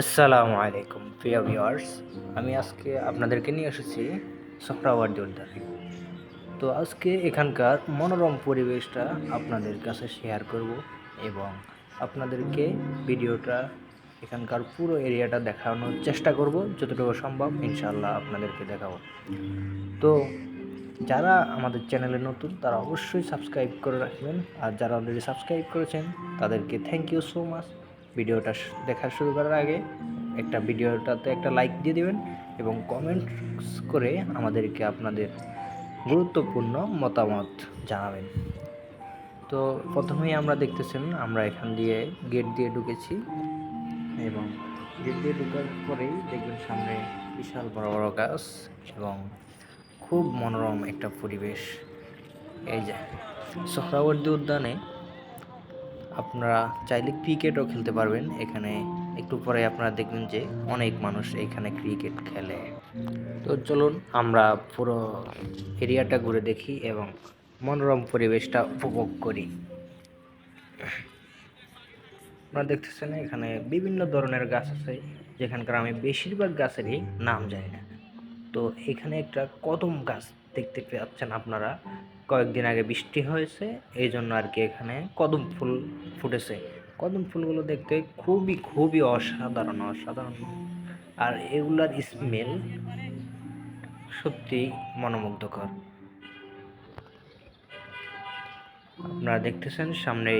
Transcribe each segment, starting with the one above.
আসসালামু আলাইকুম, প্রিয় ভিউয়ার্স। আমি আজকে আপনাদেরকে নিয়ে এসেছি সহরাওয়ার্দী উদ্যানে তো আজকে এখানকার মনোরম পরিবেশটা আপনাদের কাছে শেয়ার করব এবং আপনাদেরকে ভিডিওটা এখানকার পুরো এরিয়াটা দেখানোর চেষ্টা করব, যতটুকু সম্ভব ইনশাল্লাহ আপনাদেরকে দেখাবো। তো যারা আমাদের চ্যানেলে নতুন, তারা অবশ্যই সাবস্ক্রাইব করে রাখবেন। আর যারা অলরেডি সাবস্ক্রাইব করেছেন, তাদেরকে থ্যাংক ইউ সো মাচ। ভিডিওটা দেখা শুরু করার আগে একটা ভিডিওটাতে একটা লাইক দিয়ে দিবেন এবং কমেন্টস করে আমাদেরকে আপনাদের গুরুত্বপূর্ণ মতামত জানাবেন। তো প্রথমেই আমরা দেখতেছেন, আমরা এখান দিয়ে গেট দিয়ে ঢুকেছি এবং গেট দিয়ে ঢুকার পরেই দেখবেন সামনে বিশাল বড় বড় গাছ এবং খুব মনোরম একটা পরিবেশ। এই যে সোহরাওয়ার্দী উদ্যানে আপনারা চাইলে ক্রিকেটও খেলতে পারবেন। এখানে একটু পরে আপনারা দেখবেন যে অনেক মানুষ এখানে ক্রিকেট খেলে। তো চলুন আমরা পুরো এরিয়াটা ঘুরে দেখি এবং মনোরম পরিবেশটা উপভোগ করি। আপনারা দেখতেছেন এখানে বিভিন্ন ধরনের গাছ আছে, যেখানকার আমি বেশিরভাগ গাছেরই নাম জানি না। তো এখানে একটা কদম গাছ দেখতে পাচ্ছেন আপনারা। কয়েকদিন আগে বৃষ্টি হয়েছে, এই জন্য আর কি এখানে কদম ফুল ফুটেছে। কদম ফুলগুলো দেখতে খুবই খুবই অসাধারণ অসাধারণ। আর এগুলার স্মেল সত্যি মনোমুগ্ধকর। আপনারা দেখতেছেন সামনে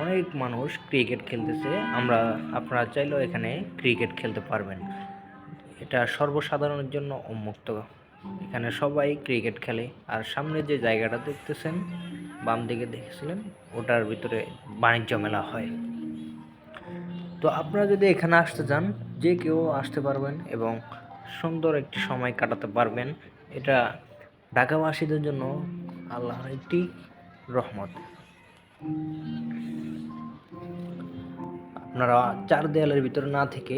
অনেক মানুষ ক্রিকেট খেলতেছে। আমরা, আপনারা চাইলেও এখানে ক্রিকেট খেলতে পারবেন। এটা সর্বসাধারণের জন্য উন্মুক্ত। এখানে সবাই ক্রিকেট খেলে। আর সামনে যে জায়গাটা দেখতেছেন, বাম দিকে দেখেছিলেন, ওটার ভিতরে বাণিজ্য মেলা হয়। তো আপনারা যদি এখানে আসতে চান, যে কেউ আসতে পারবেন এবং সুন্দর একটি সময় কাটাতে পারবেন, এটা ঢাকাবাসীদের জন্য আল্লাহর একটি রহমত। আপনারা চার দেয়ালের ভিতরে না থেকে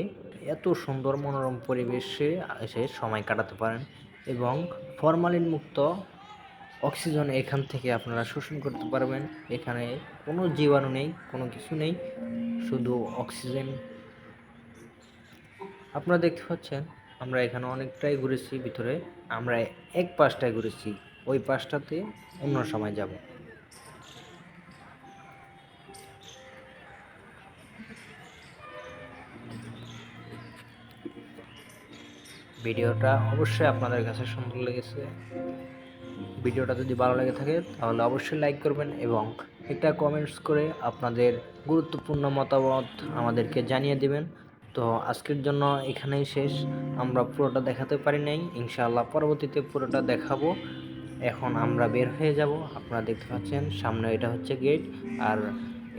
এত সুন্দর মনোরম পরিবেশে এসে সময় কাটাতে পারেন। এবং ফরমালিন মুক্ত অক্সিজেন এখান থেকে আপনারা শোষণ করতে পারবেন। এখানে কোনো জীবাণু নেই, কোনো কিছু নেই, শুধু অক্সিজেন। আপনারা দেখতে পাচ্ছেন, আমরা এখানে অনেকটাই ঘুরেছি, ভিতরে আমরা এক পাশটায় ঘুরেছি, ওই পাশটাতে অন্য সময় যাব। ভিডিওটা অবশ্যই আপনাদের কাছে সুন্দর লেগেছে। ভিডিওটা যদি ভালো লেগে থাকে, তাহলে অবশ্যই লাইক করবেন এবং একটা কমেন্টস করে আপনাদের গুরুত্বপূর্ণ মতামত আমাদেরকে জানিয়ে দিবেন। তো আজকের জন্য এখানেই শেষ। আমরা পুরোটা দেখাতে পারি নাই। ইনশাআল্লাহ পরবর্তীতে পুরোটা দেখাবো। এখন আমরা বের হয়ে যাব। আপনারা দেখতে পাচ্ছেন, সামনে এটা হচ্ছে গেট আর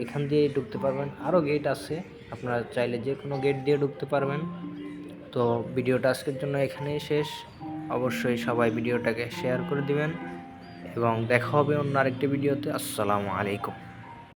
এখান দিয়ে ঢুকতে পারবেন। আরও গেট আছে। আপনারা চাইলে যে কোনো গেট দিয়ে ঢুকতে পারবেন। তো ভিডিওটা আজকের জন্য এখানেই শেষ। অবশ্যই সবাই ভিডিওটাকে শেয়ার করে দিবেন এবং দেখা হবে অন্য আরেকটি ভিডিওতে। আসসালামু আলাইকুম।